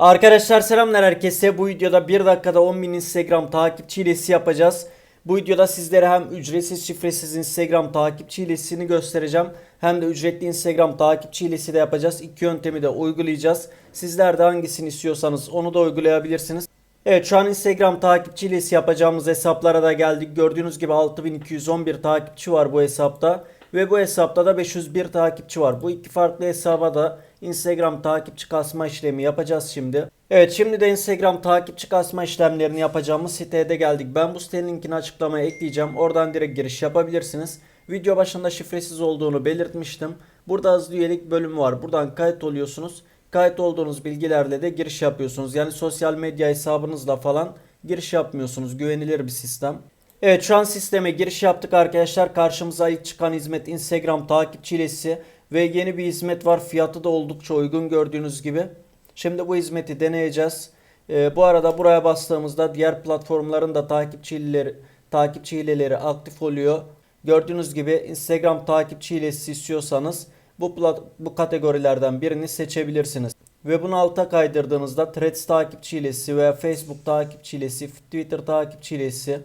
Arkadaşlar selamlar herkese. Bu videoda 1 dakikada 10.000 Instagram takipçi hilesi yapacağız. Bu videoda sizlere hem ücretsiz şifresiz Instagram takipçi hilesini göstereceğim. Hem de ücretli Instagram takipçi hilesi de yapacağız. İki yöntemi de uygulayacağız. Sizler de hangisini istiyorsanız onu da uygulayabilirsiniz. Evet şu an Instagram takipçi hilesi yapacağımız hesaplara da geldik. Gördüğünüz gibi 6211 takipçi var bu hesapta. Ve bu hesapta da 501 takipçi var. Bu iki farklı hesaba da Instagram takipçi kasma işlemi yapacağız şimdi. Evet şimdi de Instagram takipçi kasma işlemlerini yapacağımız siteye de geldik. Ben bu sitenin linkini açıklamaya ekleyeceğim. Oradan direkt giriş yapabilirsiniz. Video başında şifresiz olduğunu belirtmiştim. Burada hızlı üyelik bölümü var. Buradan kayıt oluyorsunuz. Kayıt olduğunuz bilgilerle de giriş yapıyorsunuz. Yani sosyal medya hesabınızla falan giriş yapmıyorsunuz. Güvenilir bir sistem. Evet şu an sisteme giriş yaptık arkadaşlar. Karşımıza ilk çıkan hizmet Instagram takipçi hilesi ve yeni bir hizmet var. Fiyatı da oldukça uygun gördüğünüz gibi. Şimdi bu hizmeti deneyeceğiz. Ee, bu arada buraya bastığımızda diğer platformların da takipçi hileleri, takipçi hileleri aktif oluyor. Gördüğünüz gibi Instagram takipçi hilesi istiyorsanız bu plat, bu kategorilerden birini seçebilirsiniz. Ve bunu alta kaydırdığınızda Threads takipçi hilesi veya Facebook takipçi hilesi, Twitter takipçi hilesi,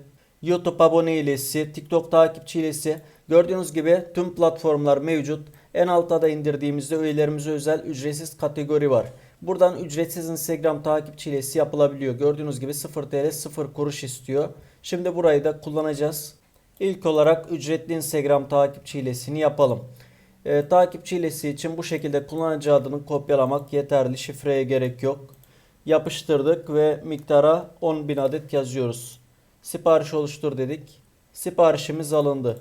YouTube abone hilesi, TikTok takipçi hilesi gördüğünüz gibi tüm platformlar mevcut. En altta da indirdiğimizde üyelerimize özel ücretsiz kategori var. Buradan ücretsiz Instagram takipçi hilesi yapılabiliyor. Gördüğünüz gibi 0 TL 0 kuruş istiyor. Şimdi burayı da kullanacağız. İlk olarak ücretli Instagram takipçi hilesini yapalım. Ee, takipçi hilesi için bu şekilde kullanıcı adını kopyalamak yeterli. Şifreye gerek yok. Yapıştırdık ve miktara 10.000 adet yazıyoruz. Sipariş oluştur dedik. Siparişimiz alındı.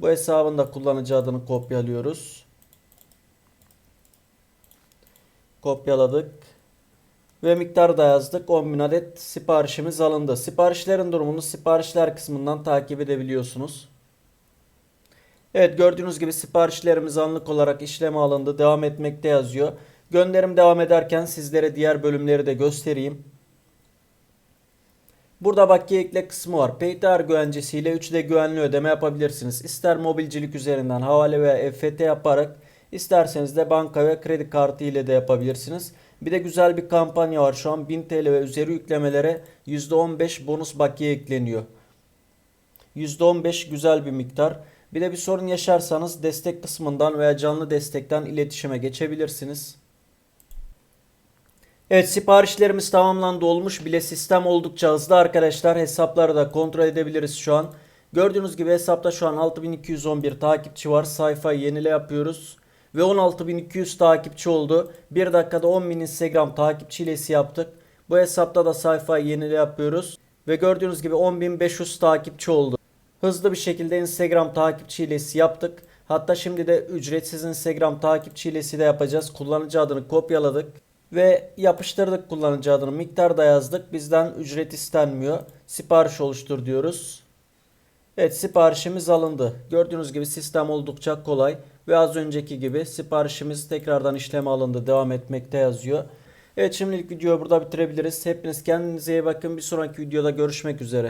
Bu hesabın da kullanıcı adını kopyalıyoruz. Kopyaladık. Ve miktar da yazdık. 10.000 adet siparişimiz alındı. Siparişlerin durumunu siparişler kısmından takip edebiliyorsunuz. Evet gördüğünüz gibi siparişlerimiz anlık olarak işleme alındı. Devam etmekte yazıyor. Gönderim devam ederken sizlere diğer bölümleri de göstereyim. Burada bakiye ekle kısmı var. PayTR güvencesiyle 3D güvenli ödeme yapabilirsiniz. İster mobilcilik üzerinden havale veya EFT yaparak isterseniz de banka ve kredi kartı ile de yapabilirsiniz. Bir de güzel bir kampanya var şu an 1000 TL ve üzeri yüklemelere %15 bonus bakiye ekleniyor. %15 güzel bir miktar. Bir de bir sorun yaşarsanız destek kısmından veya canlı destekten iletişime geçebilirsiniz. Evet siparişlerimiz tamamlandı olmuş bile sistem oldukça hızlı arkadaşlar hesapları da kontrol edebiliriz şu an. Gördüğünüz gibi hesapta şu an 6211 takipçi var sayfayı yenile yapıyoruz. Ve 16200 takipçi oldu. 1 dakikada 10.000 Instagram takipçi hilesi yaptık. Bu hesapta da sayfayı yenile yapıyoruz. Ve gördüğünüz gibi 10.500 takipçi oldu. Hızlı bir şekilde Instagram takipçi hilesi yaptık. Hatta şimdi de ücretsiz Instagram takipçi hilesi de yapacağız. Kullanıcı adını kopyaladık ve yapıştırdık kullanıcı adını. Miktar da yazdık. Bizden ücret istenmiyor. Sipariş oluştur diyoruz. Evet siparişimiz alındı. Gördüğünüz gibi sistem oldukça kolay ve az önceki gibi siparişimiz tekrardan işleme alındı. Devam etmekte yazıyor. Evet şimdilik videoyu burada bitirebiliriz. Hepiniz kendinize iyi bakın. Bir sonraki videoda görüşmek üzere.